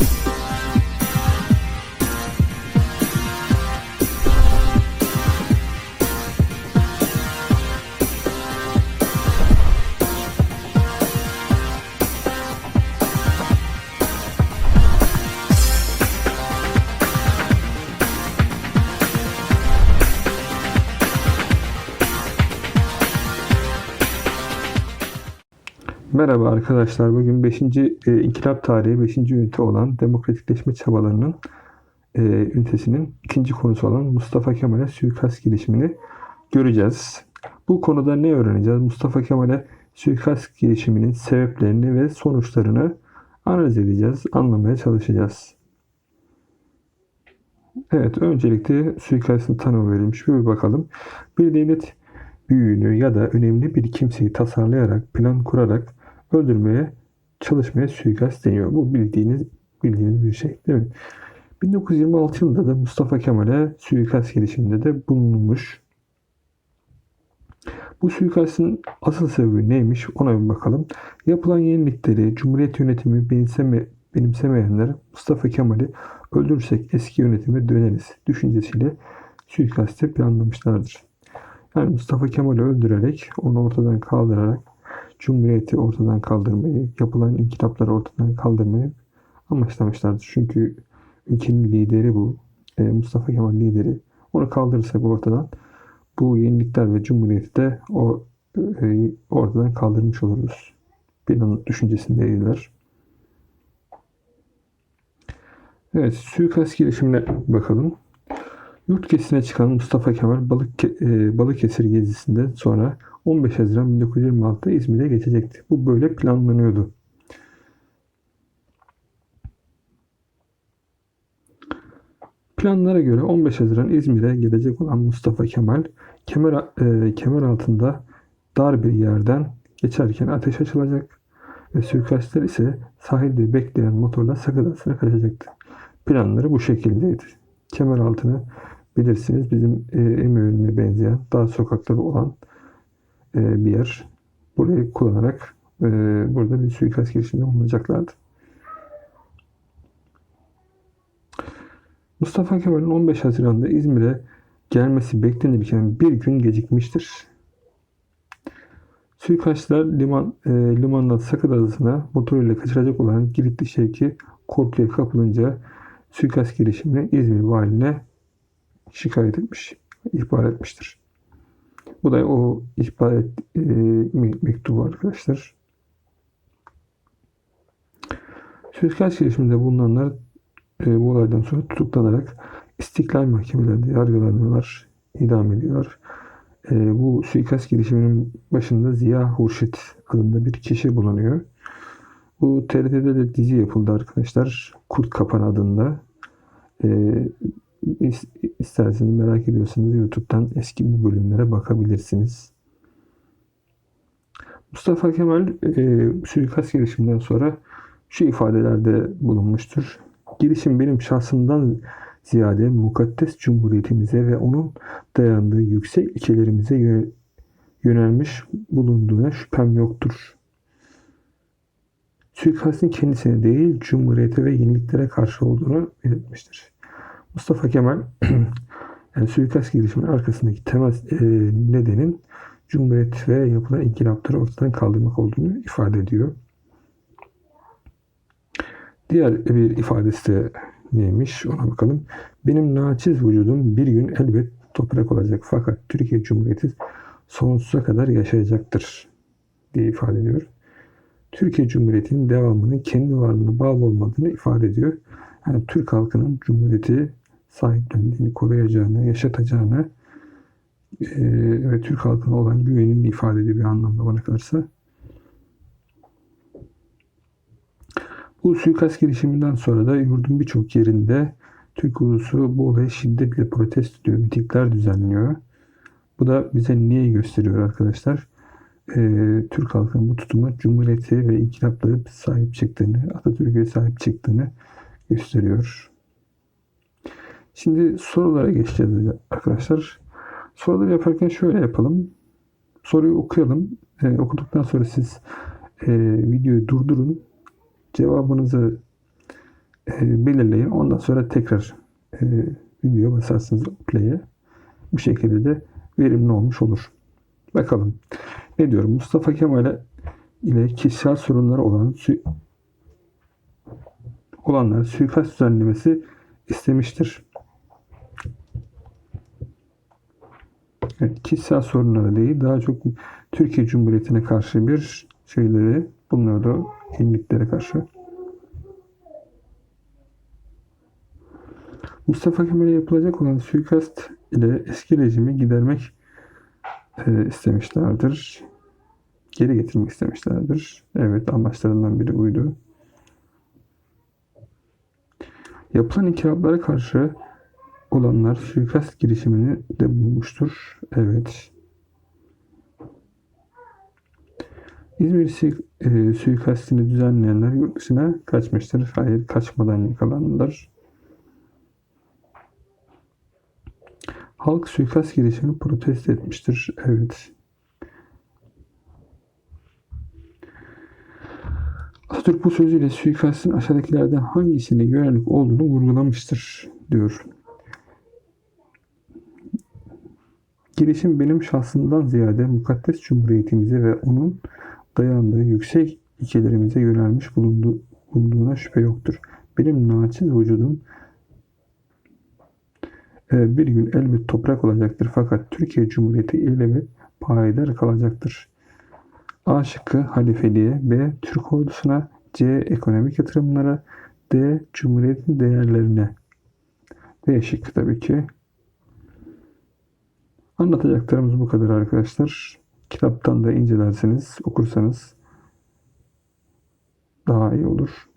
you Merhaba arkadaşlar. Bugün 5. E, İnkılap Tarihi 5. ünite olan demokratikleşme çabalarının e, ünitesinin ikinci konusu olan Mustafa Kemal'e suikast girişimini göreceğiz. Bu konuda ne öğreneceğiz? Mustafa Kemal'e suikast girişiminin sebeplerini ve sonuçlarını analiz edeceğiz, anlamaya çalışacağız. Evet, öncelikle suikastın tanımı verilmiş. Bir bakalım. Bir devlet büyüğünü ya da önemli bir kimseyi tasarlayarak, plan kurarak öldürmeye çalışmaya suikast deniyor. Bu bildiğiniz bildiğiniz bir şey değil mi? 1926 yılında da Mustafa Kemal'e suikast girişiminde de bulunmuş. Bu suikastın asıl sebebi neymiş ona bir bakalım. Yapılan yenilikleri Cumhuriyet yönetimi benimseme, benimsemeyenler Mustafa Kemal'i öldürürsek eski yönetime döneriz düşüncesiyle suikastı planlamışlardır. Yani Mustafa Kemal'i öldürerek, onu ortadan kaldırarak Cumhuriyeti ortadan kaldırmayı, yapılan inkılapları ortadan kaldırmayı amaçlamışlardır. Çünkü ülkenin lideri bu. E, Mustafa Kemal lideri. Onu kaldırırsak ortadan bu yenilikler ve Cumhuriyeti de o, e, ortadan kaldırmış oluruz. Planın düşüncesindeydiler. Evet, suikast girişimine bakalım. Yurt gezisine çıkan Mustafa Kemal Balık, e, Balıkesir gezisinden sonra 15 Haziran 1926'da İzmir'e geçecekti. Bu böyle planlanıyordu. Planlara göre 15 Haziran İzmir'e gelecek olan Mustafa Kemal kemer, e, kemer altında dar bir yerden geçerken ateş açılacak ve suikastler ise sahilde bekleyen motorla sakadasına kaçacaktı. Planları bu şekildeydi. Kemer altını bilirsiniz bizim e, Eminönü'ne benzeyen dar sokakları olan e, bir yer. Burayı kullanarak e, burada bir suikast girişiminde bulunacaklardı. Mustafa Kemal'in 15 Haziran'da İzmir'e gelmesi beklenirken bir gün gecikmiştir. Suikastçılar liman, e, limandan Sakız Adası'na motoruyla kaçıracak olan Giritli Şevki korkuya kapılınca suikast girişimini İzmir valine şikayet etmiş, ihbar etmiştir. Bu da o ihbar et, e, mektubu arkadaşlar. Suikast girişiminde bulunanlar e, bu olaydan sonra tutuklanarak istiklal mahkemelerinde yargılanıyorlar, idam ediyorlar. E, bu suikast girişiminin başında Ziya Hurşit adında bir kişi bulunuyor. Bu TRT'de de dizi yapıldı arkadaşlar. Kurt Kapan adında. E, isterseniz merak ediyorsanız YouTube'dan eski bu bölümlere bakabilirsiniz. Mustafa Kemal e, suikast girişiminden sonra şu ifadelerde bulunmuştur. Girişim benim şahsımdan ziyade mukaddes cumhuriyetimize ve onun dayandığı yüksek ilkelerimize yönelmiş bulunduğuna şüphem yoktur. Suikastin kendisine değil, cumhuriyete ve yeniliklere karşı olduğunu belirtmiştir. Mustafa Kemal yani suikast girişiminin arkasındaki temel e, nedenin Cumhuriyet ve yapılan inkılapları ortadan kaldırmak olduğunu ifade ediyor. Diğer bir ifadesi de neymiş ona bakalım. Benim naçiz vücudum bir gün elbet toprak olacak fakat Türkiye Cumhuriyeti sonsuza kadar yaşayacaktır diye ifade ediyor. Türkiye Cumhuriyeti'nin devamının kendi varlığına bağlı olmadığını ifade ediyor. Yani Türk halkının Cumhuriyeti sahiplendiğini, koruyacağını, yaşatacağını e, ve Türk halkına olan güvenini ifade ediyor bir anlamda bana kalırsa. Bu suikast girişiminden sonra da yurdun birçok yerinde Türk ulusu bu olayı şiddetle protesto ediyor, mitingler düzenliyor. Bu da bize niye gösteriyor arkadaşlar? Ee, Türk halkının bu tutuma Cumhuriyeti ve inkılapları sahip çıktığını, Atatürk'e sahip çıktığını gösteriyor. Şimdi sorulara geçeceğiz arkadaşlar. Soruları yaparken şöyle yapalım. Soruyu okuyalım. Ee, okuduktan sonra siz e, videoyu durdurun. Cevabınızı e, belirleyin. Ondan sonra tekrar e, videoya basarsınız play'e. Bu şekilde de verimli olmuş olur. Bakalım. Ne diyorum? Mustafa Kemal ile kişisel sorunları olan olanlar suikast düzenlemesi istemiştir. Evet, kişisel sorunları değil, daha çok Türkiye Cumhuriyeti'ne karşı bir şeyleri, bunları da yeniliklere karşı. Mustafa Kemal'e yapılacak olan suikast ile eski rejimi gidermek e, istemişlerdir. Geri getirmek istemişlerdir. Evet, amaçlarından biri buydu. Yapılan inkılaplara karşı olanlar suikast girişimini de bulmuştur. Evet. İzmir e, suikastini düzenleyenler yurt dışına kaçmıştır. Hayır, kaçmadan yakalandılar. Halk suikast girişimini protesto etmiştir. Evet. Atatürk bu sözüyle suikastin aşağıdakilerden hangisine yönelik olduğunu vurgulamıştır diyor. Girişim benim şahsımdan ziyade mukaddes cumhuriyetimize ve onun dayandığı yüksek ilkelerimize yönelmiş bulundu, bulunduğuna şüphe yoktur. Benim naçiz vücudum e, bir gün elbet toprak olacaktır fakat Türkiye Cumhuriyeti elbet payidar kalacaktır. A şıkkı halifeliğe, B Türk ordusuna, C ekonomik yatırımlara, D Cumhuriyetin değerlerine. D şıkkı tabii ki. Anlatacaklarımız bu kadar arkadaşlar. Kitaptan da incelerseniz, okursanız daha iyi olur.